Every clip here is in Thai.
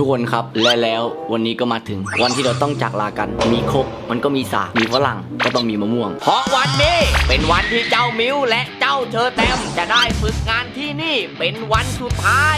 ทุกคนครับและแล้ววันนี้ก็มาถึง วันที่เราต้องจากลากัน มีครกมันก็มีสามีฝรั่งก็ต้องมีมะม่วง เพราะวันนี้เป็นวันที่เจ้ามิวและ เจ้าเชอแตมจะได้ฝึกงานที่นี่เป็นวันสุดท้าย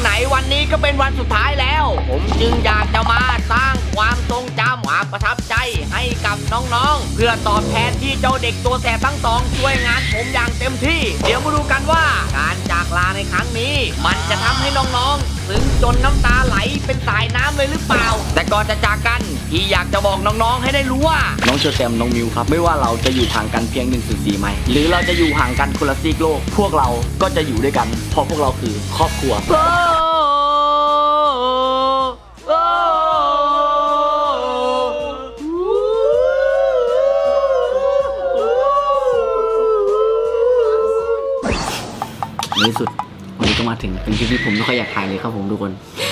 ไหนๆวันนี้ก็เป็นวันสุดท้ายแล้ว ผมจึงอยากจะมาสร้างความทรงจำความประทับใจให้กับน้องๆ เพื่อตอบแทนที่เจ้าเด็กตัวแสบทั้งสองช่วยงานผมอย่างเต็มที่ เดี๋ยวมาดูกันว่าการจากลาในครั้งนี้ มันจะทำให้น้องๆ ซึ้งจนน้ำตาไหลเป็นสายน้ำเลยหรือเปล่า แต่ก่อนจะจากกัน พี่อยากจะบอกน้องๆ ให้ได้รู้ว่า น้องเชอร์แตมน้องมิวครับ ไม่ว่าเราจะอยู่ห่างกันเพียง1นถึงสไมล์หรือเราจะอยู่ห่างกันคนละซีกโลก พวกเราก็จะอยู่ด้วยกัน เพราะพวกเราคือครอบครัว ในที่สุดวันนี้ก็มาถึงเป็นคลิปที่ผมไม่ค่อยอยากถ่ายเลยครับผมทุกคนอะโอ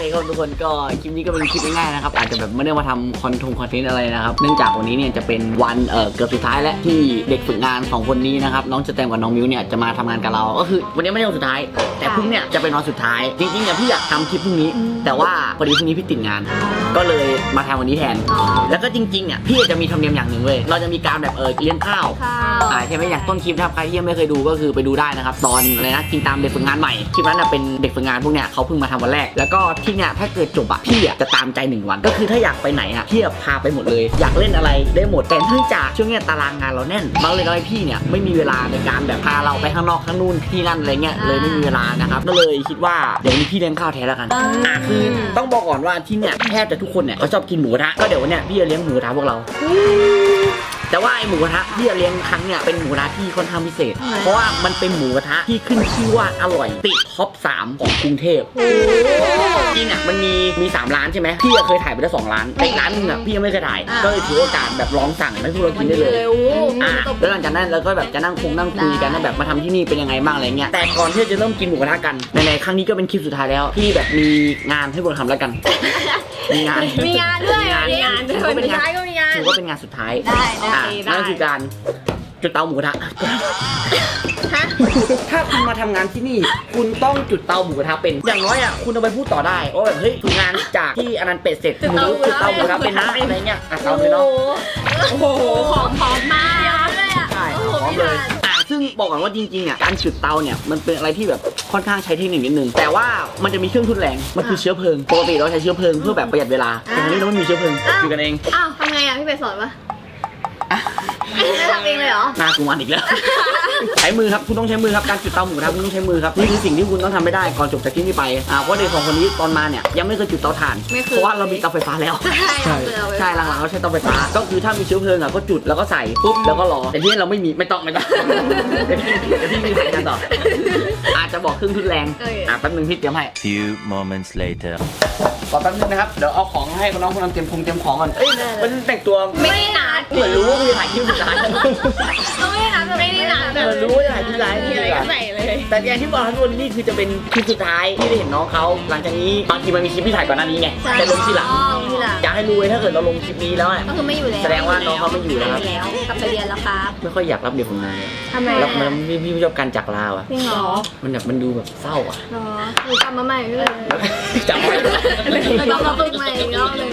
เคครับทุกคนก็คลิปนี้ก็เป็นคลิปง่ายๆนะครับอาจจะแบบไม่ได้มาทำคอนทงคอนเทนต์อะไรนะครับเนื่องจากวันนี้เนี่ยจะเป็นวันเอ่อเกือบสุดท้ายและที่เด็กฝึกงานสองคนนี้นะครับน้องจะแตมกับน้องมิวเนี่ยจะมาทำงานกับเรา ก็คือวันนี้ไม่ใช่วันสุดท้าย แต่พรุ่งเนี่ยจะเป็นวันสุดท้าย จริงๆเนี่ยพี่อยากทำคลิปพรุ่งนี้ แต่ว่าพอดีพรุ่งนี้พี่ติดงาน ก็เลยมาทำวันนี้แทน แล้วก็จริงๆเนี่ยพี่จะมีธรรมเนียมอย่างหนึ่งเว้ยเราจะมีการแบบเออเลี้ยงข้าวข้าวอ่าใช่ไหมอย่างต้นคลิปนะครับใครที่ยังไม่เคยดูก็คือไปดูได้นะครับตอนอะไรนะกินตามเด็กฝึกงานใหม่คลิปนั้นนะเป็นเด็กฝึกงานพวกเนี้ยเขาเพิ่งมาทำวันแรกแล้วก็ที่เนี้ยถ้าเกิดจบอะพี่อะจะตามใจหนึ่งวัน ก็คือถ้าอยากไปไหนอะพี่อะพาไปหมดเลย อยากเล่นอะไรได้หมดแต่เนื่องจากช่วงเนี้ยตารางงานเราแน่นบางเลยทำให้พี่เนี่ยไม่มีเวลาในการแบบพาเราไปข้างนอกข้างนู่นที่นั่นอะไรเงี้ยเลยไม่มีเวลานะครับก็เลยคิดว่าเดี๋ยววันนี้พี่เลี้ยงข้าวแทนแล้วกันอะคือต้องบอกก่อนว่าที่เนี่ยแทบจะทุกคนเนี่ยเขาชอบกินหมูกระทะก็เดี๋ยววันเนี้ยพี่จะเลี้ยงหมูกระทะพวกเรา แต่ว่าไอหมูกระทะที่จะเลี้ยงครั้งเนี่ยเป็นหมูกระทะที่ค่อนข้างพิเศษ เพราะว่ามันเป็นหมูกระทะที่ขึ้นชื่อว่าอร่อยติดท็อป 3 ของกรุงเทพจริงอะมันมีมี 3 ร้านใช่ไหมพี่อะเคยถ่ายไปแล้วสองร้านแต่อีกร้านหนึงอะพี่ยังไม่เคยถ่าย ก็เลยถือโอกาสแบบลองสั่งให้พวกเรากินได้เลย โอ้โหอะแล้วหลังจากนั้นเราก็แบบจะนั่งคงนั่งคุยกันว่าแบบมาทำที่นี่เป็นยังไงบ้างอะไรเงี้ยแต่ก่อนที่จะเริ่มกินหมูกระทะกันในๆครั้งนี้ก็เป็นคลิปสุดท้ายแล้วที่แบบมีงานให้พวกเราทำแล้วกัน มีงานมีงานด้วยมีงานมีงานถือว่าเป็นงานท้ายก็มีงาน ถือว่าเป็นงานสุดท้ายได้ได้ อะได้นั่นคือการจุดเตาหมูกระทะ ฮะ ถ้าคุณมาทำงานที่นี่ คุณต้องจุดเตาหมูกระทะเป็น อย่างน้อยอะคุณเอาไปพูดต่อได้ว่าแบบเฮ้ยงานจากที่อนันต์เป็ดเสร็จหมูจุดเตาหมูกระทะเป็นนะอะไรเงี้ยอะเตาเลยเนาะโอ้โห ของพร้อมมากเลยอะใช่พร้อมเลยอะซึ่งบอกก่อนว่าจริงๆอะการจุดเตาเนี่ยมันเป็นอะไรที่แบบค่อนข้างใช้เทคนิคนิดนึง แต่ว่ามันจะมีเครื่องทุนแรง มันคือเชื้อเพลิง ปกติเราใช้เชื้อเพลิงเพื่อแบบประหยัดเวลาแต่อันนี้เราไม่มีเชื้อเพลิงอยู่กันเอง อ้าวทำไงอะพี่ไปสอนปะไม่ ทำเองเลยเหรอ หน้ากูมันอีกแล้ว ใช้มือครับ คุณต้องใช้มือครับ การจุดเตาหมูกระทะคุณต้องใช้มือครับ นี่คือสิ่งที่คุณต้องทำไม่ได้ก่อนจบจากที่นี่ไป อ่า เพราะเด็กสองคนนี้ตอนมาเนี่ยยังไม่เคยจุดเตาถ่าน ไม่เคย เพราะว่าเรามีเตาไฟฟ้าแล้ว ใช่เอาเลยเอาเลยใช่หลังๆเราใช้เตาไฟฟ้า ก็คือถ้ามีเชื้อเพลิงอะก็จุดแล้วก็ใส่ปุ๊บแล้วก็รอ แต่ที่นี่เราไม่มีไม่ต้องไม่ต้อง เดี๋ยวพี่เดี๋ยวพี่มีถ่ายกันต่อ อาจจะบอกเครื่องทุนแรงโอเคอะแป๊บนึงพี่เตรียมให้ Few moments later. ขอแป๊บนึงนะครับ เดี๋ยวเอาของให้น้องคนนั้นเตรียมพงเตรียมของก่อน เอ้ยได้เลยมันแต่งตัวไม่ได้นัดเหมือนรู้ว่ามีถ่ายคลิปสุดท้ายก็ไม่ได้นัดไม่ได้นัดเออรู้ว่าจะถ่ายคลิปสุดท้ายมีอะไรก็ใส่เลย แต่อย่างที่บอกครับทุกคนนี่คือจะเป็นคลิปสุดท้ายที่ได้เห็นน้องเขาหลังจากนี้บางทีมันมีคลิปที่ถ่ายก่อนหน้านี้ไงแต่ลงทีหลังอ๋อทีห ลังอยากให้รู้ไว้ถ้าเกิดเราลงคลิปนี้แล้วอะก็คือไม่อยู่แล้วแสดงว่าน้องเขาไม่อยู่แล้วครับไม่แล้วกลับไปเรียนแล้วครับไม่ค่อยอยากรับเด็กของนายอะทำไมรับมันพี่พี่ไม่ชอบการจากลาอะ จริงเหรอมันแบบมันดูแบบเศร้าอะเหรอหนูกลับมาใหม่เลยจำไว้แล้วก็มาฝึกใหม่อีกรอบหนึง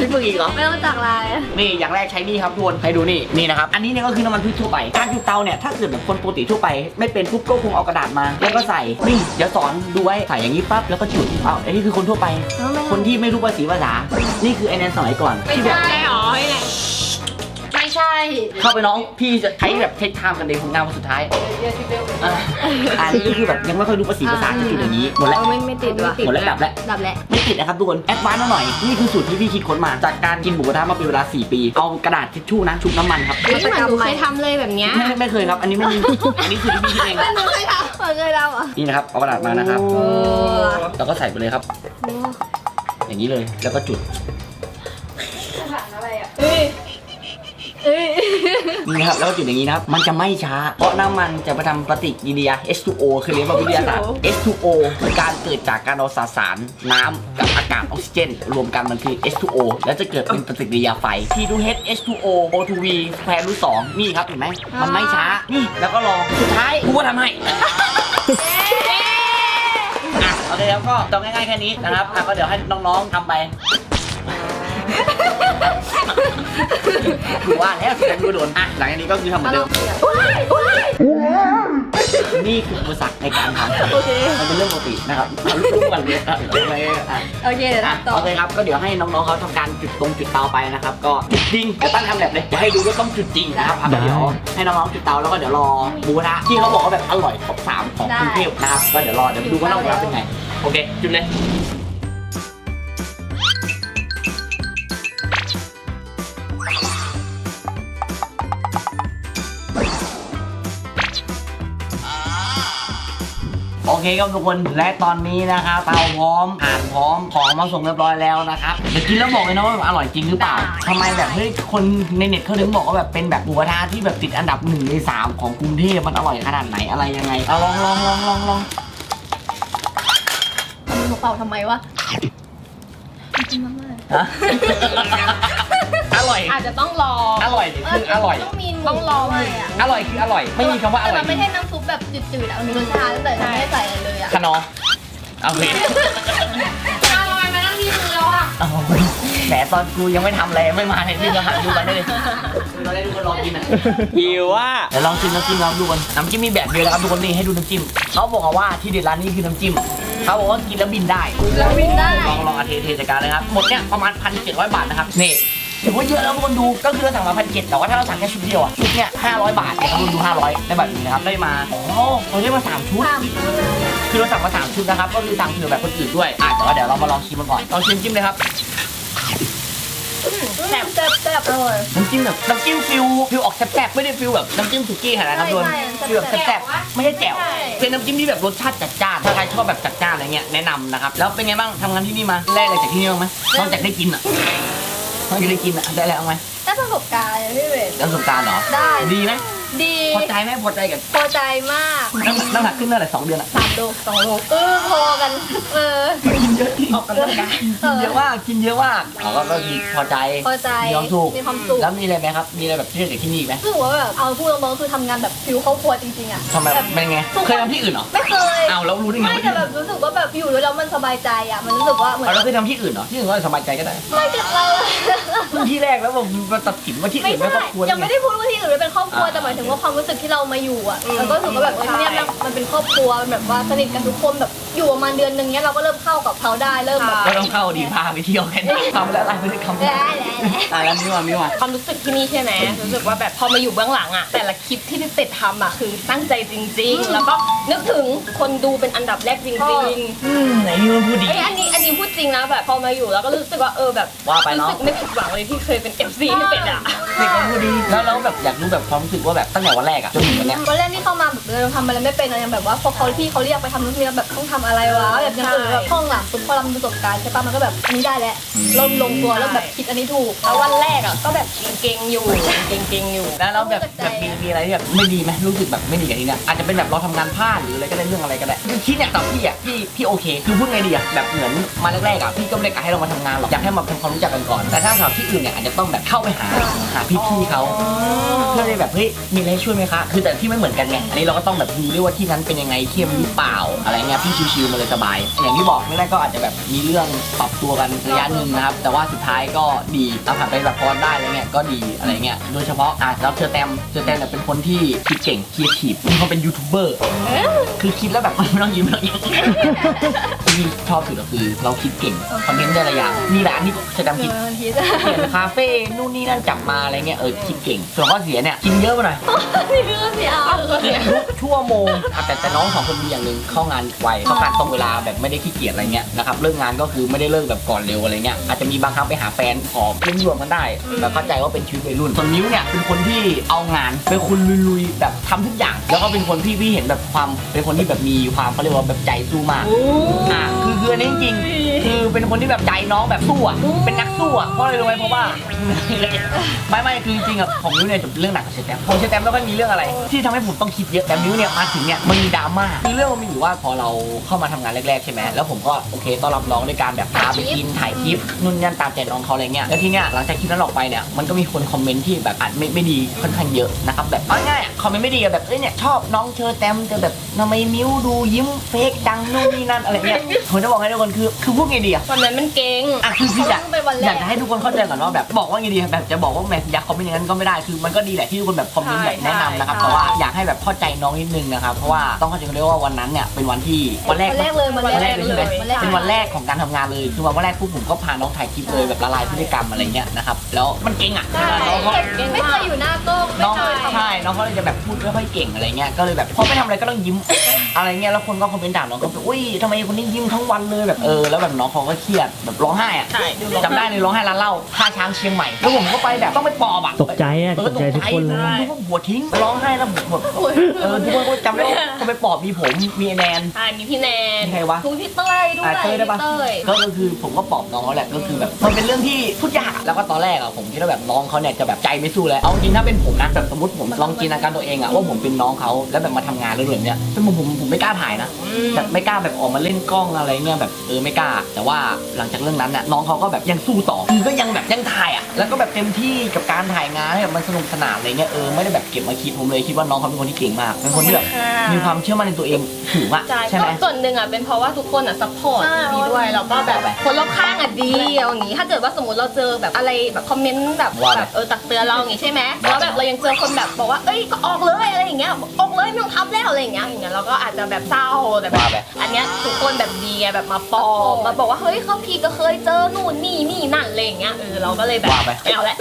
พี่ฝึกอีกเหรอ ไม่ต้องจากลายอะ นี่อย่างแรกใช้นี่ครับทุกคนให้ดูนี่นี่นะครับ อันนี้เนี่ยก็คือน้ำมันพืชทั่วไป การจุดเตาเนี่ยถ้าเกิดแบบคนปกติทั่วไป ไม่เป็นปุ๊บก็คงเอากระดาษมา แล้วก็ใส่นี่เดี๋ยวสอนดูไว้ใส่อย่างนี้ปั๊บแล้วก็จุดเอาอันนี้คือคนทั่วไป เอาไม่คนที่ไม่รู้ภาษีภาษานี่คือไอแนนสมัยก่อนไม่ที่แบบใช่หรอไม่ไหนไม่ใช่เข้าไปน้องพี่จะใช้แบบเทคไทม์กันเดย์ของงานวันสุดท้ายอะอันนี้ก็คือแบบยังไม่ค่อยรู้ภาษีภาษาจะจุดอย่างนี้หมดแล้วเออไม่ไม่ติดว่ะหมดแล้วดับแล้ว ดับแล้ว ไม่ติดนะครับทุกคน แอดวานซ์มาหน่อย นี่คือสูตรที่พี่คิดค้นมา จากการกินหมูกระทะมาเป็นเวลา 4 ปี เอากระดาษทิชชู่นะชุบน้ำมันครับ นี่เหมือนหนูเคยทำเลยแบบเนี้ย ไม่ไม่เคยครับ อันนี้ไม่มี อันนี้คือที่พี่คิดเองหนูเคยทำเคยทำเหรอนี่นะครับ เอากระดาษมานะครับโอ้แล้วก็ใส่ไปเลยครับ อย่างนี้เลย แล้วก็จุดเอ้ยเอ้ยนี่นะครับแล้วก็จุดอย่างนี้นะครับ มันจะไม่ช้า เพราะน้ำมันจะไปทำปฏิกิริยา H2O เคยเรียนว่าวิทยาศาสตร์ H2O คือการเกิดจากการเอาสสารน้ำกับอากาศออกซิเจน รวมกันมันคือ H2O แล้วจะเกิดเป็นปฏิกิริยาไฟ T2H H2O O2V แควรูทสองนี่ครับเห็นไหมมันไม่ช้านี่แล้วก็รอสุดท้ายกูก็ทำให้อะโอ เคครับก็จบง่ายๆแค่นี้นะครับอะก็เดี๋ยวให้น้องๆทำไปกูว่าแล้วแต่กูโดนอะหลังจากนี้ก็คือทำเหมือนเดิมนี่คืออุปสรรคในการทำโอเคมันเป็นเรื่องปกตินะครับเอาลูกๆกันเลยอะอะไรอะโอเคเดี๋ยวอะทำต่อโอเคครับก็เดี๋ยวให้น้องๆเขาทำการจุดตรงจุดเตาไปนะครับ ก็จุดจริงจะตั้งทำแบบเลยจะให้ดูว่าต้องจุดจริงนะครับอะก็เดี๋ยวให้น้องๆจุดเตาแล้วก็เดี๋ยวรอหมูกระทะที่เขาบอกว่าแบบอร่อยท็อปสามของกรุงเทพนะครับก็เดี๋ยวรอเดี๋ยวไปดูว่าน้องหมูกระทะเป็นไง โอเค จุดเลยโอเคครับทุกคนและตอนนี้นะครับเตาพร้อมอ่านพร้อมของมาส่งเรียบร้อยแล้วนะครับเดี๋ยวกินแล้วบอกเลยนะว่าอร่อยจริงหรือเปล่าทำไมแบบเฮ้ยคนในเน็ตเขาถึงบอกว่าแบบเป็นแบบหมูกระทะที่แบบติดอันดับหนึ่งในสามของกรุงเทพมันอร่อยขนาดไหนอะไรยังไงเอาลองลองลองลองลอง เอามือเปล่าทำไมวะฮะอร่อยอาจจะต้องรออร่อยนี่คืออร่อย ต้องมีหมูต้องลองด้วยอะอร่อยคืออร่อย ไม่มีคำว่าอแต่ร่อมัยนไม่ใช่น้ำซุปแบบจืดๆอะมันมีรสชาติแต่ไม่ได้ใส่อะไรเลยอะ ขนอเอาเลยอ้าวทำไมมานั่งที่มือแล้วอะเอาแหมตอนกูยังไม่ทำอะไรไม่มาเลยนี่ก็หันดูกันได้เลยเราได้ดูคนรอกินอะ หิวอะเดี๋ยวลองชิมน้ำจิ้มครับทุกคนน้ำจิ้มมีแบบเดียวนะครับทุกคนนี่ให้ดูน้ำจิ้มเขาบอกว่าที่เด็ดร้านนี้คือน้ำจิ้ม เขาบอกว่ากินแล้วบินได้แล้ววินได้ ลองลองอาเทเทจัดการเลยครับ หมดเนี่ยประมาณพันเจ็ดร้อยบาทนะครับ นี่ถือว่าเยอะแล้วทุกคนดู ก็คือเราสั่งมาพันเจ็ดแต่ว่าถ้าเราสั่งแค่ชุดเดียวอะชุดเนี่ยห้าร้อยบาทเนี่ยทุกคนดูห้าร้อยได้แบบนี้นะครับ ได้มาอ๋อเราได้มาสามชุดตามคือเราสั่งมาสามชุดนะครับ ก็คือสั่งเผื่อแบบคนอื่นด้วยอะแต่ว่าเดี๋ยวเรามาลองชิมมันก่อนลองชิมจิ้มเลยครับ แซ่บแซ่บแซ่บอร่อยน้ำจิ้มแบบน้ำจิ้มฟิวฟิวออกแซ่บๆไม่ได้ฟิวแบบน้ำจิ้มสุกี้ขนาดนั้นครับทุกคนใช่ใช่ฟิวแบบแซ่บๆไม่ใช่แจ่วใช่เป็นน้ำจิ้มที่แบบรสชาติจัดจ้านถ้าใครชอบแบบจัดจ้านอะไรเงี้ยแนะนำนะครับแล้วเป็นไงบ้างทำงานที่นี่มาได้อะไรจากที่นี่บ้างไหมนอกจากได้กินอะนอกจากได้กินอะได้อะไรบ้างไหมได้ประสบการณ์เลยพี่เวทได้ประสบการณ์เหรอได้ดีไหม ดี พอใจไหมพอใจกับพอใจมากน้ำหนักน้ำหนักขึ้นเท่าไหร่สองเดือนอะสามโลสองโลเออพอกัน เออ กินเยอะจริงออกกำลังกาย กินเยอะมากกินเยอะมากอ๋อก็ก็ดีพอใจพอใจมีความสุขมีความสุข แล้วมีอะไรไหมครับ มีอะไรแบบที่เด็ดที่นี่อีกไหมรู้สึกว่าแบบเอาพูดตรงๆคือทำงานแบบฟิวเข้าครัวจริงๆอะทำไมแบบเป็นไง เคยทำที่อื่นเหรอไม่เคยอ้าวแล้วรู้ได้ไงไม่ว่าแต่ที่แบบรู้สึกว่าแบบอยู่ด้วยแล้วมันสบายใจอะ มันรู้สึกว่าเหมือนเอาแล้วเคยทำที่อื่นเหรอที่อื่นก็สบายใจก็ได้ไม่กับเรา เพิ่งที่แรกแล้วผมมาตัดสินว่าที่ไม่อื่นไม่ใช่ครอบครัวยังไม่ได้พูดว่าที่อื่นเป็นครอบครัว อ่า แต่หมายถึงว่าความรู้สึกที่เรามาอยู่อะแล้วก็รู้สึกว่าแบบเออเนี่ยมันมันเป็นครอบครัวมันแบบว่าสนิทกันทุกคนแบบ อยู่ประมาณเดือนหนึงเนี้ยเราก็เริ่มเข้ากับเขาได้เริ่มแบบก็ต้องเข้าดีพาไปเที่ยวกันทำแล้วอะไรไม่ได้คำได้แหละตายแล้วมิวอะมิวอะความรู้สึกที่นี่ใช่ไหมรู้สึกว่าแบบพอมาอยู่เบื้องหลังอะแต่ละคลิปที่พี่เป็ดทำอะคือตั้งใจจริง ๆ แล้วก็นึกถึงคนดูเป็นอันดับแรกจริงอืมไหนมิวมันพูดๆดีเอ้ยอันนี้อันนี้พูดจริงนะแบบพอมาอยู่แล้วก็รู้สึกว่าเออแบบว่าไปรู้เนาะสึกไม่ผิดหวังเลยที่เคยเป็น FC ให้เป็ดอะเด็กมันพูดดีแล้วเราแบบอยากรู้แบบความรู้สึกว่าแบบตั้งแต่วันแรกอะจนถึงวันเนี้ยวันแรกที่เข้ามาแบบเราทำอะไรไม่เป็นอะยังแบบว่าพอเขาพี่เขาเรียกไปทำนู่นนี่แบบต้องทำอะไรวะแบบยังเออแบบห้องหลังปุ๊บพอเรามีประสบการณ์ใช่ปะมันก็แบบอันนี้ได้แล้วเริ่มลงตัวเริ่มแบบคิดอันนี้ถูกแล้ววันแรกอะก็แบบเก่งๆอยู่เก่งๆอยู่ แล้วเราแบบแบบมีมีอะไรที่แบบไม่ดีไหมรู้สึกแบบไม่ดีกับที่เนี่ยอาจจะเป็นแบบเราทำงานพลาดหรืออะไรก็ได้เรื่องอะไรก็ได้คือคิดเนี่ยกับพี่อะพี่พี่โอเค คือพูดไงดีอะแบบเหมือนมาแรกๆอะพี่ก็ไม่ได้กะให้เรามาทำงานหรอกอยากให้มาทำความรู้จักกันก่อน แต่ถ้าสำหรับที่อื่นเนี่ยอาจจะต้องแบบเข้าไปหาหาพี่ๆเขาเพื่อเลยแบบเฮ้ยมีอะไรให้ช่วยไหมคะคือแต่ที่ไม่เหมือนกันไงอันนี้เราก็ต้องแบบดูด้วยว่าที่นั้นเป็นยังไงเข้มหรือเปล่าอะไรเงี้ยพี่ชิวๆมาเลยสบาย อย่างที่บอกแรกๆก็อาจจะแบบมีเรื่องปรับตัวกันระยะหนึ่งนะครับ แต่ว่าสุดท้ายก็ดีเราผ่านไปแบบพอได้อะไรเงี้ยก็ดีอะไรเงี้ย โดยเฉพาะอะแล้วเชอแตมเชอแตมเนี่ยเป็นคนที่คิดเก่งครีเอทีฟมีความเป็นยูทูบเบอร์ คือคิดแล้วแบบไม่ต้องยิ้มไม่ต้องยิ้มที่ชอบสุดก็คือเราคิดเก่งคอนเทนต์ได้หลายอย่างนี่แหละอันนี้เชอแตมคิดเออคิดเปลี่ยนคาเฟ่นู่นนี่นั่นจับมาอะไรเงี้ยเออคิดเก่ง ส่วนข้อเสียเนี่ยกินเยอะไปหน่อยนี่คือเสียเอาทุกชั่วโมงอะแต่แต่น้องสองคนมีอย่างหนึ่งเข้างานไวเข้างานตรงเวลาแบบไม่ได้ขี้เกียจอะไรเงี้ยนะครับเลิกงานก็คือไม่ได้เลิกแบบก่อนเร็วอะไรเงี้ยอาจจะมีบางครั้งไปหาแฟนขอเล่นรวมกันได้แบบเข้าใจว่าเป็นชีวิตวัยรุ่นส่วนมิ้วเนี่ยเป็นคนที่เอางานเป็นคนลุยๆแบบทำทุกอย่าง แล้วก็เป็นคนที่พี่เห็นแบบความเป็นคนที่แบบมีความเขาเรียกว่าแบบใจสู้มากอะคือคือคืออันนี้จริงๆ คือเป็นคนที่แบบใจน้องแบบสู้อะเป็นนักสู้อะเพราะอะไรรู้ไหมเพราะว่าไม่ไม่คือจริงๆอะผมนิ้วเนี่ยจบเรื่องหนักกับเชตแตมผมเชตแตมไม่ค่อยมีเรื่องอะไร ที่ทำให้ผมต้องคิดเยอะแต่นิ้วเนี่ยมาถึงเนี่ยมันมีดราม่าคือเรื่องมันมีอยู่ว่าพอเราเข้ามาทำงานแรกๆใช่ไหมแล้วผมก็โอเคต้อนรับน้องด้วยการแบบพาไปกินถ่ายคลิปนู่นนั่นตามใจน้องเขาอะไรเงี้ยแล้วทีเนี้ยหลังจากคลิปนั้นออกไปเนี่ยมันก็มีคนคอมเมนต์ที่แบบอาจไม่ไม่ดีค่อนข้างเยอะนะครับแบบเอาง่ายๆคอมเมนต์ไม่ดีอะแบบเอ้ยเนี่ยชอบน้องเชอแตมแต่แบบทำไมมิ้วดูยิ้มเฟกจังนู่นนี่นั่นอะไรเงี้ยผมจะบอกให้ทุกคนคือคือพูดไงดีอะวันนั้นมันเก่งอะคือคืออยากเขาต้องเป็นวันแรกอยากจะให้ทุกคนเข้าใจก่อนว่าแบบบอกว่าไงดีแบบจะบอกว่าแมอยากคอมเมนต์อย่างนั้นก็ไม่ได้คือมันก็ดีแหละที่ทุกคนแบบคอมเมนต์แบบแนะนำนะครับใช่แต่ว่าอยากให้แบบเข้าใจน้องนิดนึงนะครับเพราะว่าต้องเข้าใจกันด้วยว่าวันนั้นเนี่ยเป็นวันที่วันแรกวันแรกเลยวันวันแรแรกกเลยใช่ไหมวันแรกเป็นวันแรกของการทำงานเลยคือวันแรกปุ๊บผมก็พาน้องถ่ายคลิปเลยแบบละลายพฤติกรรมอะไรเงี้ยนะครับแล้วมันเก่งอะใช่น้องเขาไม่เคยอยู่หน้ากล้องไม่น้องเคยทำใช่ น้องเขาเลยจะแบบพูดไม่ค่อยเก่งอะไรเงี้ย ก็เลยแบบพอไม่ทำอะไรก็ต้องยิ้ม อะไรเงี้ย แล้วคนก็คอมเมนต์ด่าน้องก็แบบอุ้ยทำไมคนนี้ยิ้มทั้งวันเลยแบบเออ แล้วแบบน้องเขาก็เครียดแบบร้องไห้อะใช่ดูร้องจำได้เลยร้องไห้ร้านเหล้าท่าช้างเชียงใหม่แล้วผมก็ไปแบบต้องไปปลอบอะตกใจอะเออตกใจทุกคนเลยทุกคนหัวทิ้งร้องไห้แล้วผมแบบเออทุกคนก็จำได้ว่าเขาไปปลอบมีผมมีไอ้แนน อ่ามีพี่แนนมีใครวะทุกพี่เต้ยด้วยอะเต้ยได้ปะพี่เต้ยก็คือผมก็ปลอบน้องเขาแหละก็คือแบบมันเป็นเรื่องที่พูดยากอะแล้วก็ตอนแรกอะผมคิดว่าแบบน้องเขาเนี่ยจะแบบใจไม่สู้แล้วเอาจริงถ้าเป็นผมนะแบบสมมติผมลองจินตนาการตัวเองอะว่าผมเป็นน้องเขาแล้วแบบมาทำงานเรื่องแบบเนี้ยเป็นผมผมผมไม่กล้าถ่ายนะแบบไม่กล้าแบบออกมาเล่นกล้องอะไรเงี้ยแบบเออไม่กล้าแต่ว่าหลังจากเรื่องนั้นน่ะน้องเขาก็แบบยังสู้ต่อคือก็ยังแบบยังถ่ายอะแล้วก็แบบเต็มที่กับการถ่ายงานให้แบบมันสนุกสนานอะไรเงี้ยเออไม่ได้แบบเก็บมาคิดผมเลยคิดว่าน้องเขาเป็นคนที่เก่งมากเป็นคนที่แบบค่ะมีความเชื่อมั่นในตัวเองสูงอะใช่ใช่ไหมก็ส่วนหนึ่งอะเป็นเพราะว่าทุกคนอะซัพพอร์ตใช่ดีด้วยแล้วก็แบบใช่คนรอบข้างอะดีเอาอย่างงี้ถ้าเกิดว่าสมมติเราเจอแบบอะไรแบบคอมเมนต์แบบว่าแบบเออตักเตือนเราอย่างงี้ใช่ไหมแล้วแบบเรายังเจอคนแบบบอกว่าเอ้ยก็ออกเลยอะไรอย่างเงี้ยออกเลยไม่ต้องทำแล้วอะไรอย่างเงี้ยอย่างเงี้ยเราก็อาจจะแบบเศร้าแต่แบบว่าไปอันเนี้ยทุกคนแบบดีไงแบบมาปลอบมาบอกว่าเฮ้ยเขาพี่ก็เคยเจอนู่นนี่นี่นั่นอะไรอย่างเงี้ยเออเราก็เลยแบบว่าไป ไม่เอาละ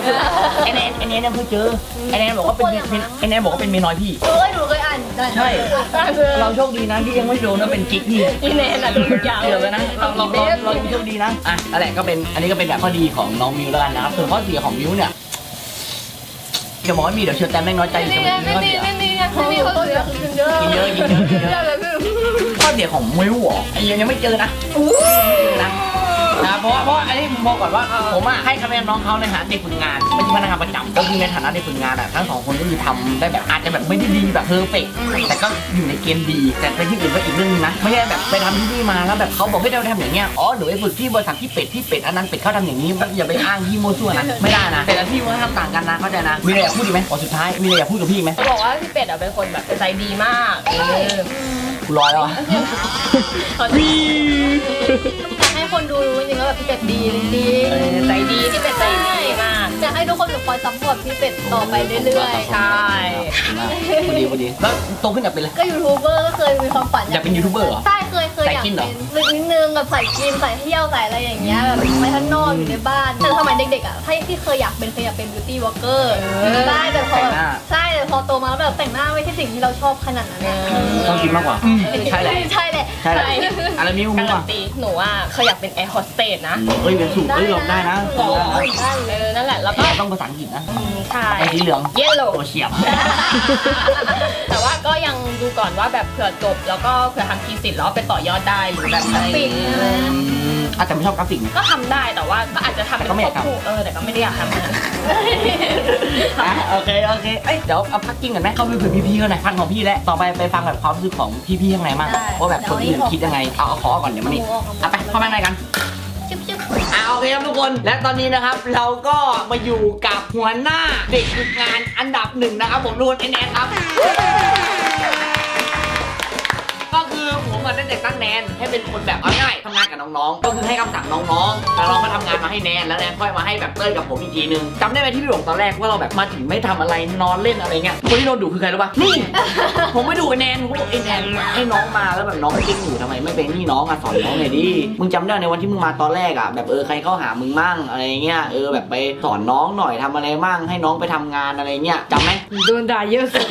ไอแนนไอแนนเนี่ยเคยเจอไอแนนบอกว่าเป็นเป็นไอแนนบอกว่าเป็นเมียน้อยพี่ เอ้ยหนูเคยอ่านได้ใช่ เราโชคดีนะที่ยังไม่โดนว่าเป็นกิ๊กพี่ พี่แนนอะโดนทุกอย่างเดี๋ยวกันนะเราเราเราเรายังโชคดีนะ อะนั่นแหละก็เป็น อันนี้ก็เป็นแบบข้อดีของน้องมิวแล้วกันนะครับ ส่วนข้อเสียของมิวเนี่ยจะบอกว่ามีเดี๋ยวเชิญแตมแม่งน้อยใจอยู่นี่จะไงไม่มีไม่ข้อมีเสียไม่มีไม่มีเขาเสียกินเยอะกินเยอะกินเยอะกินเยอะแบบพี่ ข้อเสียของมิวเหรอไอ้ยังยังไม่เจอนะนะนะเพราะว่าเพราะอันนี้ผมบอกก่อนว่าผมอะให้คะแนนน้องเขาในฐานะเด็กฝึกงานไม่ใช่พนักงานประจำก็คือในฐานะเด็กฝึกงานอะทั้งสองคนก็คือทำได้แบบอาจจะแบบไม่ได้ดีแบบเพอร์เฟกแต่ก็อยู่ในเกณฑ์ดี แต่ไปที่อื่นก็อีกเรื่องนึงนะไม่ใช่แบบไปทำที่นี่มาแล้วแบบเขาบอกให้เราทำอย่างเงี้ยอ๋อหนูไปฝึกที่บริษัทที่เป็ดที่เป็ดอันนั้นเป็ดเขาทำอย่างนี้อย่าไปอ้างที่โมซั่วนะไม่ได้นะแต่ละที่มันทำต่างกันนะเข้าใจนะมีอะไรอยากพูดอีกไหมขอสุดท้ายมีอะไรอยากพูดกับพี่ไหมบอกว่าพี่เป็ดอะเป็นคนแบบใจดีมาก เออกูรอแล้วอะเขาใจอยากให้คนดูรู้จริงๆว่าแบบพี่เป็ดดีจริงเออใจดีพี่เป็ดใจดีมากอยากให้ทุกคนแบบคอยซัพพอร์ตพี่เป็ดต่อไปเรื่อยใช่ พอดีพอดีแล้วโตขึ้นอยากเป็นอะไรๆก็ยูทูบเบอร์ก็เคยมีความฝันอยากเป็นยูทูบเบอร์เหรอ ใช่เคยเคยอยากใส่กินเหรอเป็นนิดนึงแบบใส่กินใส่เที่ยวใส่อะไรอย่างเงี้ยแบบไปข้างนอกอยู่ในบ้านแต่สมัยเด็กๆอะให้ที่เคยอยากเป็นเคยอยากเป็นบิวตี้วอล์กเกอร์ อโตมาแล้วแบบแต่งหน้าไม่ใช่สิ่งที่เราชอบขนาดนั้นอะต้องกินมากกว่า ใช่แหละ ใช่แหละใช่แหละอะไรมิวมิกาวรัอะนตีหนูอะเคยอยากเป็นแอร์โฮสเตสนะเฮ้ยเป็นสูตรเฮ้ยลองได้นะได้นะได้เออนั่นแหละแล้วก็แต่ต้องภาษาอังกฤษนะอืมใช่ไอ้สีเหลือง เยลโล่โอเฉียบ แต่ว่าก็ยังดูก่อนว่าแบบเผื่อจบแล้วก็เผื่อทำทีสิทธิ์แล้วไปต่อยอดได้หรือแบบอะไรปิดใช่ไหม อาจจะไม่ชอบกราฟิกนะ ก็ทำได้แต่ว่าก็อาจจะทำแต่ก็ไม่อยากทำควบคู่เออแต่ก็ไม่ได้อยากทำนะอะโอเคโอเคเอ้ยเดี๋ยวเอาพักกิ้งกันไหมเข้าไปคุยกับพี่ๆเขาหน่อยพันของพี่แล้วต่อไปไปฟังแบบความรู้สึกของพี่ๆข้างในบ้างว่าแบบคนอื่นคิดยังไงเอาเอาขอก่อนเดี๋ยวมานี่เอาไปเข้ามาในกันชิบชิบอ่าโอเคครับทุกคนและตอนนี้นะครับ เราก็มาอยู่กับหัวหน้าเด็กฝึกงานอันดับหนึ่งนะครับผมรูนไอแนนครับ นนให้เป็นคนแบบเอาง่ายทำงานกับน้องๆ ก็คือให้คำสั่งน้องๆแล้วน้องก็ทำงานมาให้แนนแล้วแนนค่อยมาให้แบบเต้ยกับผมอีกทีนึงจำได้ไหมที่พี่หลงตอนแรกว่าเราแบบมาถึงไม่ทำอะไรนอนเล่นอะไรเงี้ยคนที่โดนดุคือใครรู้ปะนี่ ผมไม่ดูไอ้แนนผมบอกไอ้แนนให้น้องมาแล้วแบบน้องจริงอยู่ทำไมไม่เป็นนี่น้องอะสอนน้องหน่อยดิมึงจำได้ในวันที่มึงมาตอนแรกอะแบบเออใครเข้าหามึงมั่งอะไรเงี้ยเออแบบไปสอนน้องหน่อยทำอะไรมั่งให้น้องไปทำงานอะไรเงี้ยจำไหมโดนด่าเยอะสุด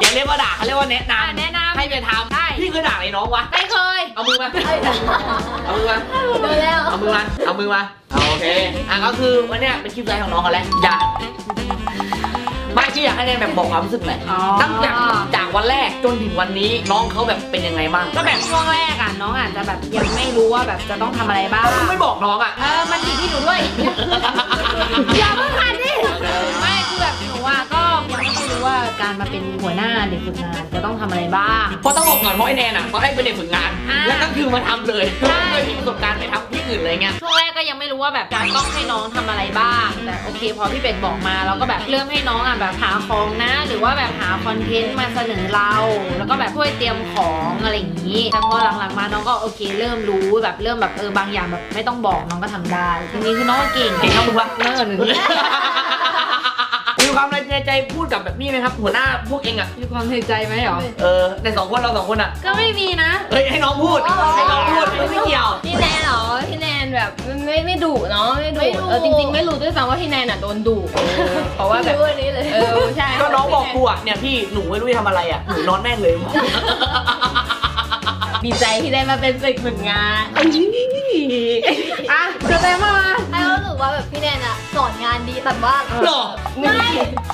อย่าเรียกว่าด่าเขาเรียกว่าแนะนำแนะนำ ให้ไปทำใช่ พี่เคยด่าอะไรน้องวะ ไม่เคยเอามือมา เอามือมา โดนแล้ว เอามือมา เอามือมาเอาโอเค อะก็คือวันเนี้ยเป็นคลิปแรกของน้องเขาแหละอย่าไม่ที่อยากให้แนนแบบบอกความรู้สึกหน่อยอ๋อ ตั้งแต่จากวันแรกจนถึงวันนี้น้องเขาแบบเป็นยังไงบ้างก็แบบช่วงแรกอะน้องอาจจะแบบยังไม่รู้ว่าแบบจะต้องทำอะไรบ้างคุณไม่บอกน้องอะ เออ มันผิดที่หนูด้วย อย่าเพิ่งขัน การมาเป็นหัวหน้าเด็กฝึกงานจะต้องทำอะไรบ้าง เพราะต้องบอกก่อนเพราะไอแนนอะเขาให้เป็นเด็กฝึกงาน อ่าแล้วก็คือมาทำเลยใช่ไม่เคยมีประสบการณ์ไปทำที่อื่นเลยเงี้ย ช่วงแรกก็ยังไม่รู้ว่าแบบจะต้องให้น้องทำอะไรบ้าง แต่โอเค พอพี่เป็ดบอกมาเราก็แบบเริ่มให้น้องอะแบบหาของนะ หรือว่าแบบหาคอนเทนต์มาเสนอเรา แล้วก็แบบช่วยเตรียมของอะไรอย่างนี้แต่พอหลังๆมาน้องก็โอเค เริ่มรู้แบบเริ่มแบบเออบางอย่างแบบไม่ต้องบอกน้องก็ทำได้จริงๆคือน้องก็เก่งเก่งครับมึงวะเนิร์ดหนึ่งมี ความในใจพูดกับแบบนี้ไหมครับ หัวหน้าพวกเองอะ มีความในใจไหมหรอ เออในสองคนเราสองคนอะ ก็ไม่มีนะ เฮ้ยให้น้องพูด ให้น้องพูดไม่เกี่ยว พี่แนนเหรอ พี่แนนแบบไม่ไม่ดุเนาะ ไม่ดุไม่ดุเออจริงๆไม่รู้ด้วยซ้ำว่าพี่แนนอะโดนดุเพราะว่าแบบรู้อันนี้เลยเออใช่ ก็น้องบอกกูอะเนี่ยพี่หนูไม่รู้จะทำอะไรอะ หนูนอนแม่งเลยดีใจที่ได้มาเป็นเด็กฝึกงานอะจะเต็มมาไอ้รู้สึก ว่าแบบพี่แนนอะสอนงานดีแต่ว่าหรอ ไม่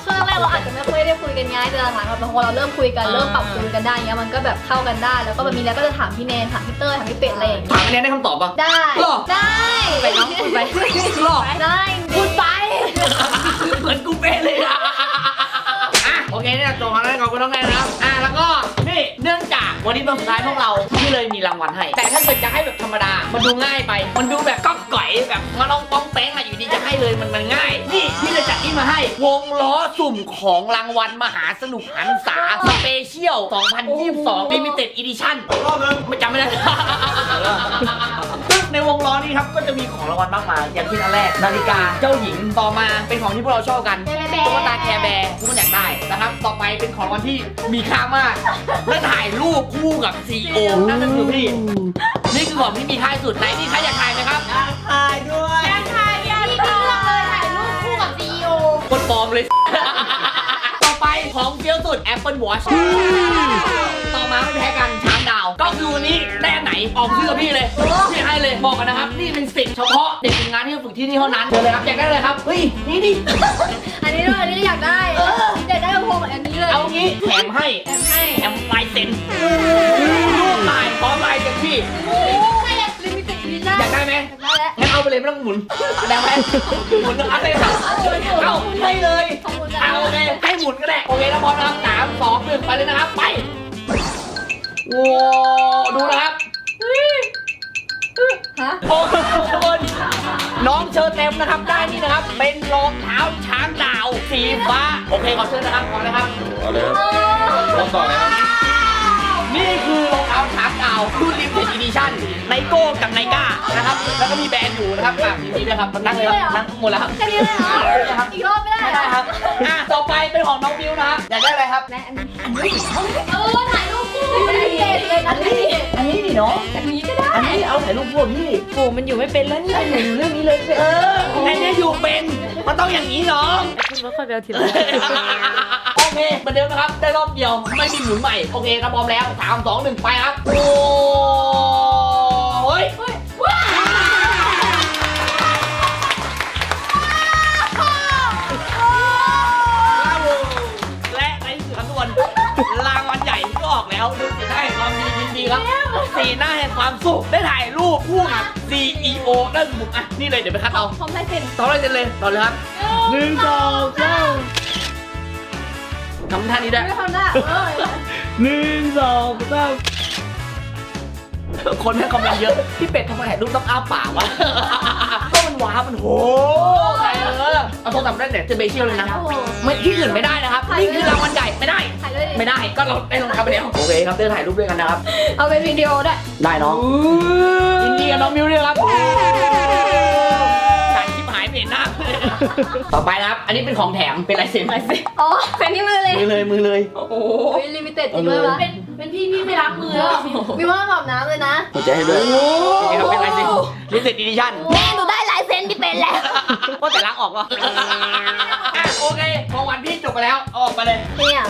ช่วงแรกเราอาจจะไม่ค่อยได้คุยกันง่ายแต่หลังๆแบบพอเราเริ่มคุยกันเริ่มปรับจูนกันได้เงี้ยมันก็แบบเข้ากันได้แล้วก็แบบมีแล้วก็จะถามพี่แนนถามพี่เต้ยถามพี่เป็ดอะไรอย่างเงี้ยถามไอแนนได้คำตอบป่ะ ได้ หรอ ได้ไปน้องคุยไปหรอได้พูดไปเหมือนกูเป๊ะเลยอะอะโอเคเนี่ยจบมาแล้วขอบคุณน้องแนนนะครับอะแล้วก็ นี่เนื่องจากวันนี้เป็นสุดท้ายพวกเราที่เลยมีรางวัลให้ แต่ถ้าเกิดจะให้แบบธรรมดา มันดูง่ายไป มันดูแบบก้องก่อยแบบมาลองป้องแป้งอะอยู่ดีจะให้เลยมันมันง่าย นี่พี่เลยจัดนี่มาให้ วงล้อสุ่มของรางวัลมหาสนุกหันษาสเปเชียล 2022 Limited Edition รอบนึงไม่จำไม่ได้ซึ่ง ในวงล้อนี้ครับก็จะมีของรางวัลมากมายอย่างที่อันแรกนาฬิกาเจ้าหญิงต่อมาเป็นของที่พวกเราชอบกันแบร์ ตุ๊กตาแคร์แบร์ทุกคนอยากได้นะครับต่อไปเป็นของรางวัลที่มีค่ามาก และถ่ายรูปคู่กับซีโอนั่นก็คือพี่นี่คือของที่มีค่าที่สุดไหนนี่ใครอยากถ่ายไหมครับ ถ่ายด้วยถ่ายพี่เลือกเลยถ่ายรูปคู่กับซีโอ คนปลอมเลยต่อไป ของเฟี้ยวสุด Apple Watch ต่อมาไม่แพ้กันช้างดาว ก็คือวันนี้ได้อันไหนออกชื่อกับพี่เลยพี่ให้เลยบอกกันนะครับ นี่เป็นสิทธิ์เฉพาะเด็กฝึกงานที่ฝึกที่นี่เท่านั้นเชิญเลยครับอยากได้เลยครับเฮ้ยนี่ดิอันนี้ด้วยอันนี้อยากได้อยากได้ลำโพงแบบอันนี้เลยเอางี้แถมให้แอบให้แถมลายเซ็นรูปลายพร้อมลายเซ็นพี่ใช่ลิมิเต็ดดิชั่นอยากได้ไหมได้แล้วงั้นเอาไปเลยไม่ต้องหมุนได้ไหมหมุนเอาเลยครับเอาให้เลยขอบคุณเอา โอเคให้หมุนก็ได้ โอเคแล้วพร้อมนะครับสามสองหนึ่งไปเลยนะครับ ไปโว้ดูนะครับฮะโอ้โหน้องเชิญเต็มนะครับ ได้นี่นะครับ เป็นรองเท้าช้างดาว สีฟ้า โอเคขอเชิญนะครับ ขอเลยครับ เอาเลยครับเริ่มต่อเลยครับ นี่คือรองเท้าช้างดาวรุ่นลิมิเต็ดอีดิชั่นไนโก้กับไนก้านะครับแล้วก็มีแบรนด์อยู่นะครับอะมีนี่นะครับนั่งเลยครับนั่งหมดแล้วครับแค่นี้เลยเหรออีกรอบไม่ได้ไม่เหรได้อครับอะต่อไปเป็นของน้องมิวนะครับอยากได้อะไรครับและอันนี้เออถ่ายรูปคู่ไม่ได้เด็ดเลยนะพี่อันนี้ดิเนาะอันนี้ก็ได้อันนี้เอาถ่ายรูปพวกพี่โอ้มันอยู่ไม่เป็นแล้วเนี่ยอยู่เรื่องนี้เลยเอออันนี้อยู่เป็นมันต้องอย่างนี้น้องคุณว่าค่อยไปเอาทีหลังโอ เคเหมือนเดิมนะครับ ได้รอบเดียวไม่มีหมุนใหม่ โอเคครับพร้อมแล้วสามสองหนึ่งไปครับ โอ้ยและในที่สุดครับทุกคนรางวัลใหญ่ก็ออกแล้ว ดูสีหน้าแห่งความดียินดีครับสีหน้าแห่งความสุขได้ถ่ายรูปคู่กับ CEO นั่นผมอะนี่เลยเดี๋ยวไปคัดเอาพร้อมลายเซ็นต่อเลยเซ็นเลยต่อเลยครับหนึ่งสองสาม ทำท่านี้ได้ไม่ทำได้เออหนึ่งสองสามคนให้คอมเมนต์เยอะ พี่เป็ดทำไมถ่ายรูปต้องอ้าปากวะก็มันว้ามันโหเออเอาโทรศัพท์ได้เนี่ยจะเบเชียลเลยนะไม่ที่อื่นไม่ได้นะครับนี่คือรางวัลใหญ่ไม่ได้ ถ่ายด้วยดิไม่ได้ก็เราได้รองเท้าไปแล้วโอเคครับเดินถ่ายรูปด้วยกันนะครับเอาเป็นวิดีโอได้วยได้น้องยินดีกับน้องมิวด้วยครับ ต่อไปนะครับ อันนี้เป็นของแถม เป็นลายเซ็นลายเซ็นอ๋อเป็นที่มือเลยมือเลย มือเลย โอ้ยลิมิเต็ดจริงเลยวะเป็นเป็นพี่พี่ไม่รักมือแล้วมีว่าแบบน้ำเลยนะหัวใจให้ด้วยนี่ครับเป็นลายเซ็นลิเซ็นดิชั่นแม่หนูได้ลายเซ็นที่เป็นแล้วก็แต่ล้างออกวะอะ โอเคของวันพี่จบไปแล้วเอาออกไปเลย เนี่ย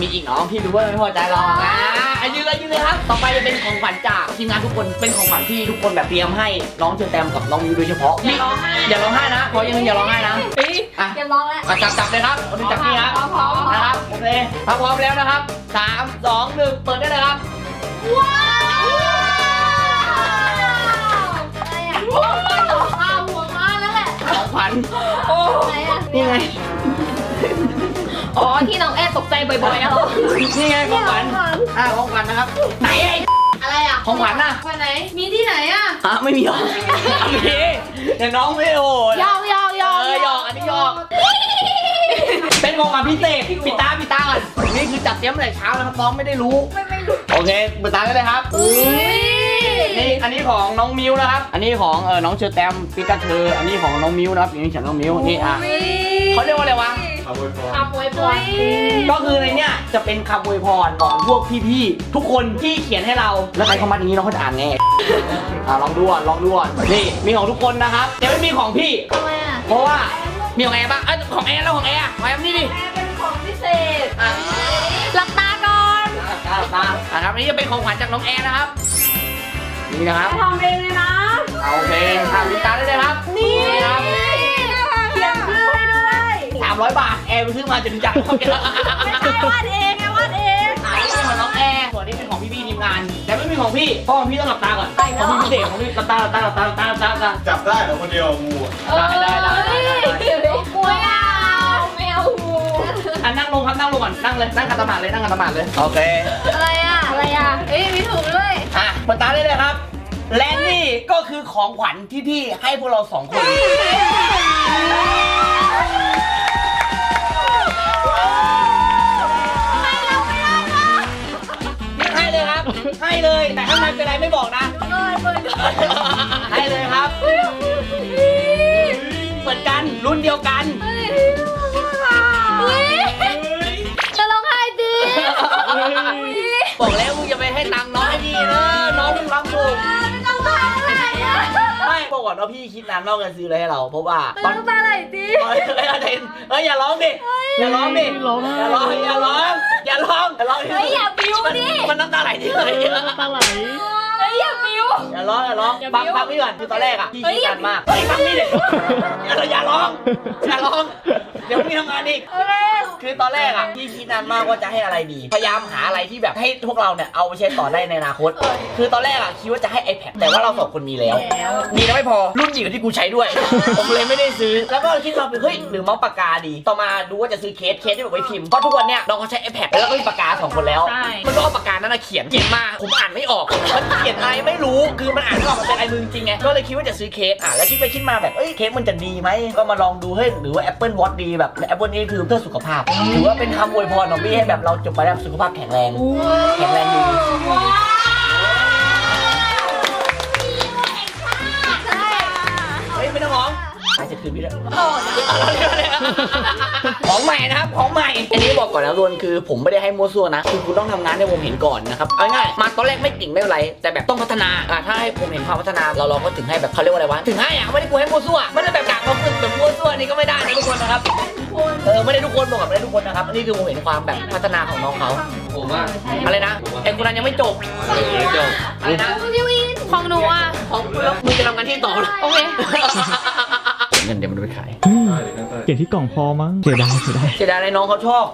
มีอีกน้องพี่ดูว่าไม่พอใจหรอกอะอะยืนเลยยืนเลยครับ ต่อไปจะเป็นของขวัญจากทีมงานทุกคน เป็นของขวัญที่ทุกคนแบบเตรียมให้น้องเชอแตมกับน้องมิวโดยเฉพาะอย่าร้องไห้ อย่าร้องไห้นะขอยังอย่าร้องไห้นะอะอย่าร้องแล้วอะจับจับเลยครับคนจับนี่ครับ พร้อมพร้อมนะครับโอเคถ้าพร้อมแล้วนะครับสามสองหนึ่งเปิดได้เลยครับ ว้าวอะไรอะ หละของขวัญไหนอะนี่ไง อ๋อที่น้องแอร์ตกใจบ่อยๆอะเหรอนี่ไงของขวัญอะของขวัญนะครับ ไหนไอ้อะไรอะของขวัญน่ะไปไหน มีที่ไหนอะอะไม่มีหรอกมีแต่น้องไม่โอ้ยยอกยอกยอกเออหยอกอันนี้หยอกเป็นของขวัญพิเศษปิดตาปิดตาก่อนนี่คือจัดเตรียมแต่เช้านะครับน้องไม่ได้รู้ ไม่ไม่รู้ โอเคปิดตาได้เลยครับอุ้ย นี่อันนี้ของน้องมิวนะครับ อันนี้ของเออน้องเชอแตมปิกาเธอ อันนี้ของน้องมิวนะครับอันนี้ฉันน้องมิวนี่อะเขาเรียกว่าอะไรวะ ขอบคุณพรคำอวยพรก็คือในเนี้ยจะเป็นคำอวยพรของพวกพี่ๆทุกคนที่เขียนให้เรา แล้วใครเขามาอย่างนี้น้องเขาจะอ่านไงอ่าลองดูก่อนลองดูก่อนนี่มีของทุกคนนะครับแต่ไม่มีของพี่ ทำไมอะเพราะว่ามีของแอร์บ้างเอ้ยของแอร์แล้วของแอร์อะของแอร์นี่ดิเป็นของพิเศษ อะหลับตาก่อน ตาตาอะครับอันนี้จะเป็นของขวัญจากน้องแอร์นะครับ นี่นะครับทำเองเลยนะโอเคทำมีตาได้เลยครับ นี่ครับเขียนชื่อให้ด้วยสามร้อยบาทแอร์ไปซื้อมาจะถึงจักรวาดเองไงวาดเองอันนี้เป็นของน้องแอร์ส่วนนี้เป็นของพี่ๆทีมงาน แต่ไม่มีของพี่เพราะของพี่ต้องหลับตาก่อนของพี่พิเศษของพี่หลับตาหลับตาหลับตาหลับตาหลับตาหลับตาจับได้เหรอคนเดียวงูอะได้ได้ได้ได้ได้กลัวอะไม่เอาอะนั่งลงครับนั่งลงก่อนนั่งเลยนั่งขัดสมาธิเลยนั่งขัดสมาธิเลยโอเคอะไรอะอะไรอะเอ้ยมีถุงด้วย อะเปิดตาได้เลยครับ และนี่ก็คือของขวัญที่พี่ให้พวกเราสองคนพี่ให้เลยครับ ให้เลย แต่ข้างในเป็นอะไรไม่บอกนะเปิดเปิดให้เลยครับ เหมือนกันรุ่นเดียวกัน ให้ตังค์น้องให้พี่นะน้องมีความสุขไม่ต้องตาอะไรอะไม่บอกก่อนว่าพี่คิดนานนอกกันซื้ออะไรให้เรา เพราะว่าไม่ตอน ต้องตาอะไรดิเฮ้ยเฮ้ยเฮ้ยเฮ้ยอย่าร้องดิ อย่าร้องดิ อย่าร้อง อย่าร้อง อย่าร้อง อย่าร้องเฮ้ยอย่าบิ้วมันดิ มันน้ำตาไหลที่ไหนตาไหลเฮ้ยอย่าบิ้วอย่า ร้องอย่าร้องอย่าฟังบิ้วฟังพี่ก่อนคือตอนแรกอะพี่เฮ้ยคิดนานมากเฮ้ยฟังพี่ดิอย่าอย่าร้องอย่าร้องเดี๋ยวพี่ทำงานอีก เอ้ยคือตอนแรกอะพี่คิดนานมากว่าจะให้อะไรดี พยายามหาอะไรที่แบบให้พวกเราเนี่ยเอาไปใช้ต่อได้ในอนาคตคือตอนแรกอะคิดว่าจะให้ iPad แต่ว่าเราสองคนมีแล้วมีแล้วไม่พอรุ่นจิ๋วที่กูใช้ด้วย ผมเลยไม่ได้ซื้อ แล้วก็คิดว่าเฮ้ยหรือเมาส์ปากกาดี ต่อมาดูว่าจะซื้อเคสเคสที่แบบไว้พิมพ์เพราะทุกวันเนี้ยน้องเขาใช้ iPad แล้วก็มีปากกาสองคนแล้ว ใช่ มันก็เอาปากกานั้นนะเขียนเขียนมาผมอ่านไม่ออก มันเขียนอะไรไม่รู้คือมันอ่านไม่ออกมันเป็นลายมือจริงไงก็เลยคิดว่าจะซื้อเคสอะแล้วคิดไปคิดมาแบบเอ้ยเคสมันจะดีไหมก็มาลองดูเฮ้ยหรือว่า Apple Watch ดีแบบ Apple นี่คือเพื่อสุขภาพถือว่าเป็นคำอวยพรของพี่ให้แบบเราจบไปแล้วสุขภาพแข็งแรงแข็งแรงดีเคืนพี่แล้วของใหม่นะครับ ของใหม่ อันนี้บอกก่อนนะรวนคือผมไม่ได้ให้มั่วซั่วนะ คือคุณต้องทำงานให้ผมเห็นก่อนนะครับเอาง่ายๆมาตอนแรกไม่เก่งไม่เป็นไร แต่แบบต้องพัฒนาอะถ้าให้ผมเห็นความพัฒนาเราเราก็ถึงให้แบบเขาเรียกว่าอะไรวะ ถึงให้อะไม่ได้กูให้มั่วซั่วไม่ได้แบบกากความฝึกแบบมั่วซั่วนี่ก็ไม่ได้นะทุกคนนะครับเออไม่ได้ทุกคนบอกกับไม่ได้ทุกคนนะครับอันนี้คือผมเห็นความแบบพัฒนาของน้องเขาผมว่าอะไรนะไอ้คนนั้นยังไม่จบจบอะไรนะของหนูอะของคุณแล้วมึงจะทำงานที่ต่อเหรอโอเค เงินเดี๋ยวมันไปขายเขียนที่กล่องพอมั้งเสียดายเสียดายเสียดายในน้องเขาชอบ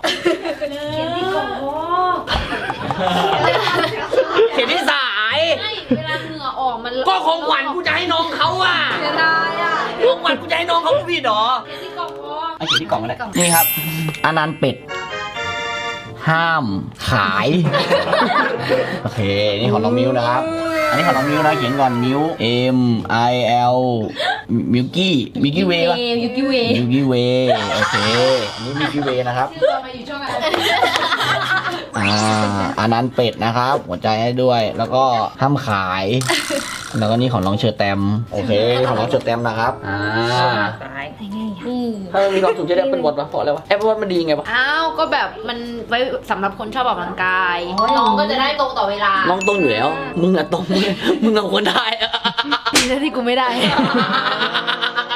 เขียนที่สายเวลาเหงื่อออกมันก็ของขวัญกูจะให้น้องเขาอะเสียดายอะของขวัญกูจะให้น้องเขาพี่ดอเขียนที่กล่องพอไอเขียนที่กล่องก็ได้นี่ครับอานันต์เป็ดห้ามขาย โอเค นี่ของน้องมิวนะครับ อันนี้ของน้องมิวนะเขียนก่อนมิว M I L มิวกี้มิวกี้เวย์ปะยูกิเวมิวกี้เวย์โอเคอันนี้มิวกี้เวย์นะครับเรามาอยู่ช่วงอะไรอ่าอันนั้นเป็ดนะครับ หัวใจให้ด้วย แล้วก็ห้ามขาย แล้วก็นี่ของน้องเชอร์แตม โอเคนี่ของน้องเชอร์แตมนะครับ อ่าตายถ้ามันมีความสุขจะได้เป็นบทมาเพราะอะไรวะแอปว่ามันดีไงวะ อ้าวก็แบบมันไว้สำหรับคนชอบออกกำลังกายน้องก็จะได้ตรงต่อเวลาน้องตรงอยู่แล้ว มึงอะตรงมึงเอาคนได้ดีนะที่กูไม่ได้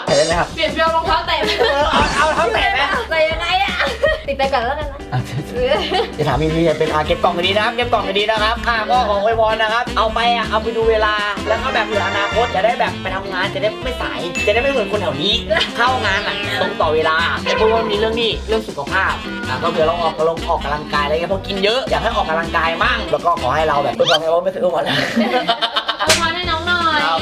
เห็นไหมครับเปลี่ยนเปลี่ยนรองเท้าแตะเออเอาเอาเท้าแตะไหมใส่ยังไงอะติดไปก่อนแล้วกันนะอะ จะถามพี่พี่จะเป็นอาเก็บกล่องดีนะครับเก็บกล่องดีนะครับอ่าก็ขออวยพรนะครับ เอาไปอะเอาไปดูเวลา แล้วก็แบบเผื่ออนาคตจะได้แบบไปทำงานจะได้ไม่สาย จะได้ไม่เหมือนคนแถวนี้ เข้างานอะตรงต่อเวลาแต่เพราะว่ามีเรื่องนี้เรื่องสุขภาพอะก็เผื่อเราออกกำลังออกกำลังกายอะไรเงี้ยเพราะกินเยอะอยากให้ออกกำลังกายมั่งแล้วก็ขอให้เราแบบเออเราไงว่าไม่ซื้อหมดแล้ว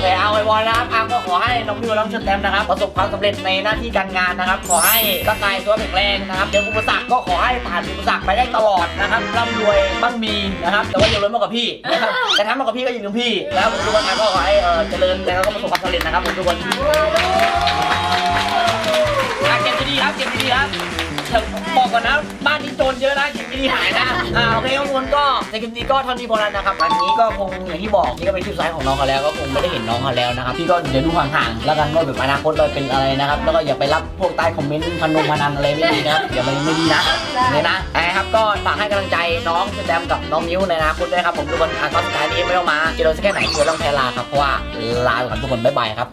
น่อยโอเคเอาไว้บอลนะครับอาก็ขอให้น้องพิวน้องเชอร์แตมนะครับประสบความสำเร็จในหน้าที่การงานนะครับ ขอให้ร่างกายตัวแข็งแรงนะครับเจออุปสรรคก็ขอให้ผ่านอุปสรรคไปได้ตลอดนะครับร่ำรวยบ้างมีนะครับแต่ว่าอย่ารวยมากกว่าพี่นะครับแต่ถ้ามากกว่าพี่ก็อย่าลืมพี่แล้วผมทุกคนก็ขอให้เออเจริญแล้วก็ประสบความสำเร็จนะครับผมทุกคนอะเก็บดีๆครับเก็บดีๆครับเดี๋ยว บอกก่อนนะ บ้านนี้โจรเยอะนะเก็บดีๆหายนะ อ่าโอเคทุกคนก็ในคลิปนี้ก็เท่านี้พอแล้วนะครับอันนี้ก็คงอย่างที่บอกนี่ก็เป็นคลิปไซส์ของน้องเขาแล้วก็คงไม่ได้เห็นน้องเขาแล้วนะครับพี่ก็เดี๋ยวดูห่างๆแล้วกันว่าแบบอนาคตเราเป็นอะไรนะครับแล้วก็อย่าไปรับพวกใต้คอมเมนต์พนงพนันอะไรไม่ดีนะครับเดี๋ยวมันไม่ดีนะเนี่ยนะนะครับก็ฝากให้กำลังใจน้องแซมกับน้องมิ้วในอนาคตด้วยครับผมทุกคนอะก็สุดท้ายนี้ไม่ต้องมาเจอเราสักแค่ไหนเจอต้องแพลาครับเพราะว่าลาไปก่อนทุกคนบ๊ายบายครับ